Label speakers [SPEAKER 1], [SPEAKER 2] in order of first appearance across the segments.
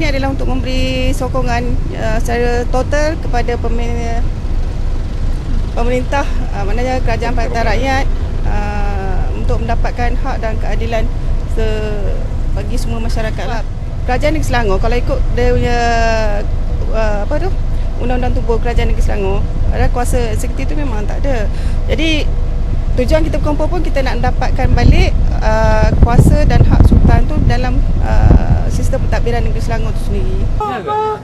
[SPEAKER 1] Ini adalah untuk memberi sokongan uh, secara total kepada pemerintah, pemerintah uh, maknanya kerajaan Pakatan Rakyat uh, untuk mendapatkan hak dan keadilan se bagi semua masyarakat lah. Kerajaan Negeri Selangor kalau ikut dia punya uh, apa tu Undang-Undang Tubuh Kerajaan Negeri Selangor ada kuasa eksekutif tu memang tak ada. Jadi tujuan kita berkumpul pun kita nak mendapatkan balik uh, kuasa dan hak sultan tu dalam uh, sistem pentadbiran negeri Selangor tu sendiri.
[SPEAKER 2] Pengkhianat!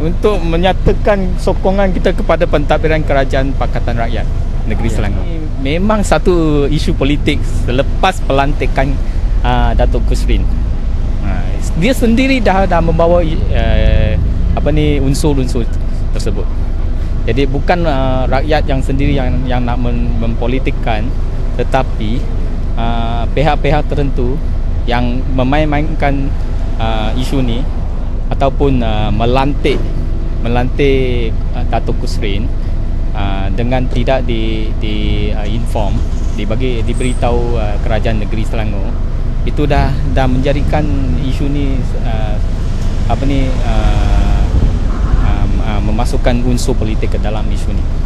[SPEAKER 3] Untuk menyatakan sokongan kita kepada pentadbiran kerajaan Pakatan Rakyat Negeri Selangor. Memang satu isu politik selepas pelantikan uh, Datuk Kusrin. Uh, dia sendiri dah dah membawa uh, apa ni unsur-unsur tersebut. Jadi bukan uh, rakyat yang sendiri yang yang nak mem- mempolitikkan tetapi uh, pihak-pihak tertentu yang memain-mainkan uh, isu ni ataupun uh, melantik melantik uh, Datuk Kusrin uh, dengan tidak di di uh, inform dibagi diberitahu uh, kerajaan negeri Selangor itu dah dah menjadikan isu ni uh, apa ni uh, memasukkan unsur politik ke dalam isu ni.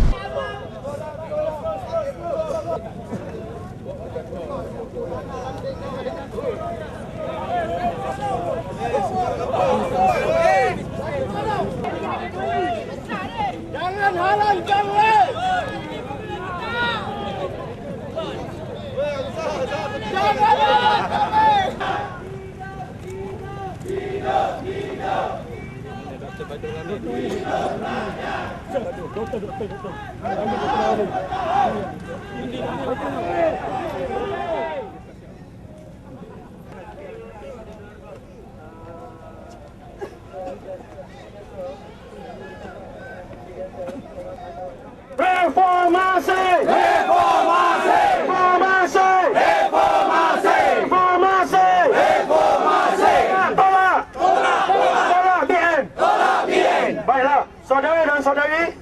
[SPEAKER 2] Reformasi! Reformasi! Reformasi! Reformasi! Reformasi! Reformasi! Tolak! Tolak! Tolak BN! Tolak BN! Baiklah, saudara dan saudari,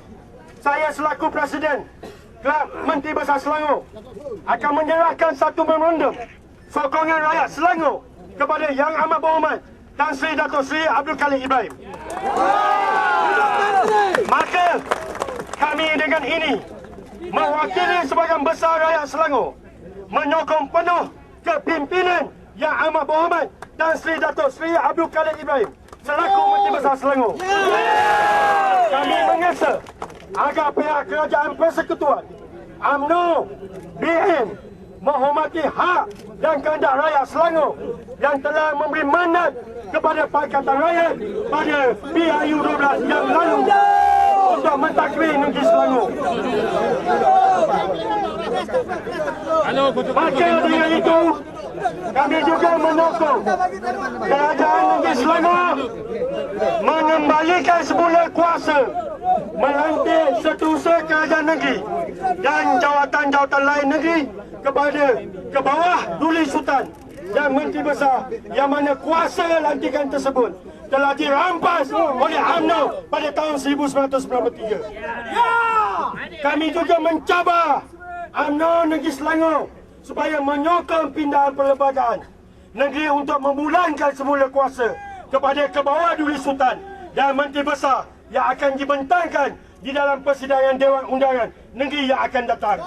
[SPEAKER 2] saya selaku Presiden Kelab Menteri Besar Selangor akan menyerahkan satu memorandum sokongan rakyat Selangor kepada Yang Amat Berhormat Tan Sri Dato' Sri Abdul Khalid Ibrahim. Maka kami dengan ini mewakili sebagian besar rakyat Selangor menyokong penuh kepimpinan Yang Amat Berhormat Tan Sri Dato' Sri Abdul Khalid Ibrahim selaku Menteri Besar Selangor. Kami mengesa agar pihak kerajaan persekutuan UMNO, BN menghormati hak dan kehendak rakyat Selangor yang telah memberi mandat kepada Pakatan Rakyat pada PRU 12 yang lalu untuk mentakwir negeri Selangor. Maka dengan itu, kami juga menyokong kerajaan negeri Selangor mengembalikan semula kuasa melantik seterusnya kerajaan negeri dan jawatan-jawatan lain negeri kepada ke bawah Duli Sultan dan Menteri Besar yang mana kuasa lantikan tersebut telah dirampas oleh UMNO pada tahun 1993. Ya! kami juga mencabar UMNO Negeri Selangor supaya menyokong pindahan perlembagaan negeri untuk memulangkan semula kuasa kepada ke bawah Duli Sultan dan Menteri Besar yang akan dibentangkan di dalam persidangan Dewan Undangan negeri yang akan datang.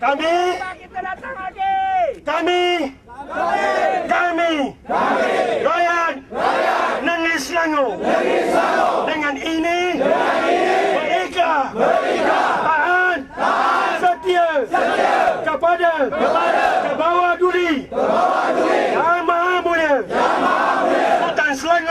[SPEAKER 2] Kami kami kami rakyat negeri Selangor dengan ini berikrah tahan setia kepada ke bawah duri yang maha mulia Sultan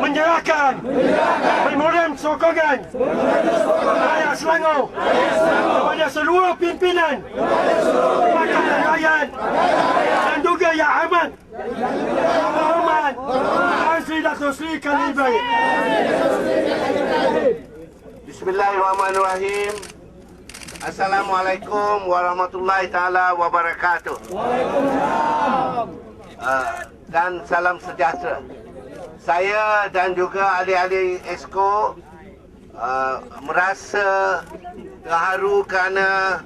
[SPEAKER 2] menyerahkan. Memorandum sokongan. Rakyat Selangor. Kepada seluruh pimpinan. Pakatan Rakyat. Dan juga Yang Amat Berhormat dan Sri Dato' Sri Karim Ibrahim.
[SPEAKER 4] Bismillahirrahmanirrahim. Assalamualaikum warahmatullahi taala wabarakatuh. Uh, dan salam sejahtera. Saya dan juga ahli-ahli ESCO uh, merasa terharu kerana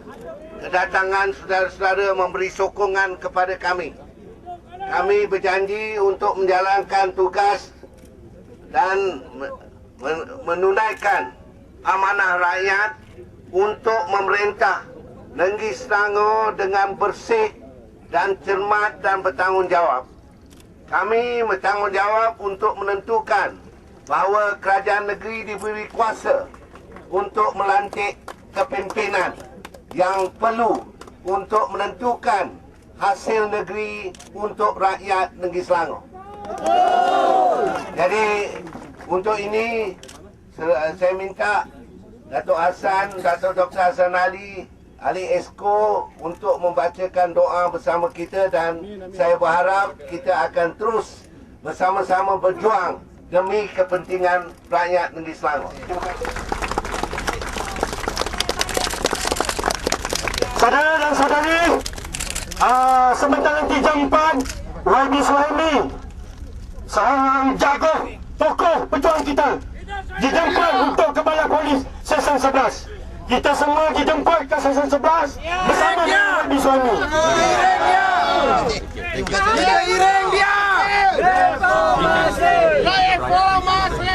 [SPEAKER 4] kedatangan saudara-saudara memberi sokongan kepada kami. Kami berjanji untuk menjalankan tugas dan me- men- menunaikan amanah rakyat untuk memerintah negeri Selangor dengan bersih dan cermat dan bertanggungjawab. Kami bertanggungjawab untuk menentukan bahawa kerajaan negeri diberi kuasa untuk melantik kepimpinan yang perlu untuk menentukan hasil negeri untuk rakyat negeri Selangor. Jadi untuk ini saya minta Datuk Hassan, Datuk Dr. Hassan Ali, ahli ESCO untuk membacakan doa bersama kita dan saya berharap kita akan terus bersama-sama berjuang demi kepentingan rakyat negeri Selangor.
[SPEAKER 2] Saudara dan saudari, uh, sebentar nanti jam 4, YB Suhaimi, seorang jago, tokoh pejuang kita, dijemput untuk Kepala Polis Seksyen 11. Kita semua dijemput ke Seksyen 11 bersama dengan YB Suhaimi.
[SPEAKER 5] Kita iring dia! Reformasi! Reformasi!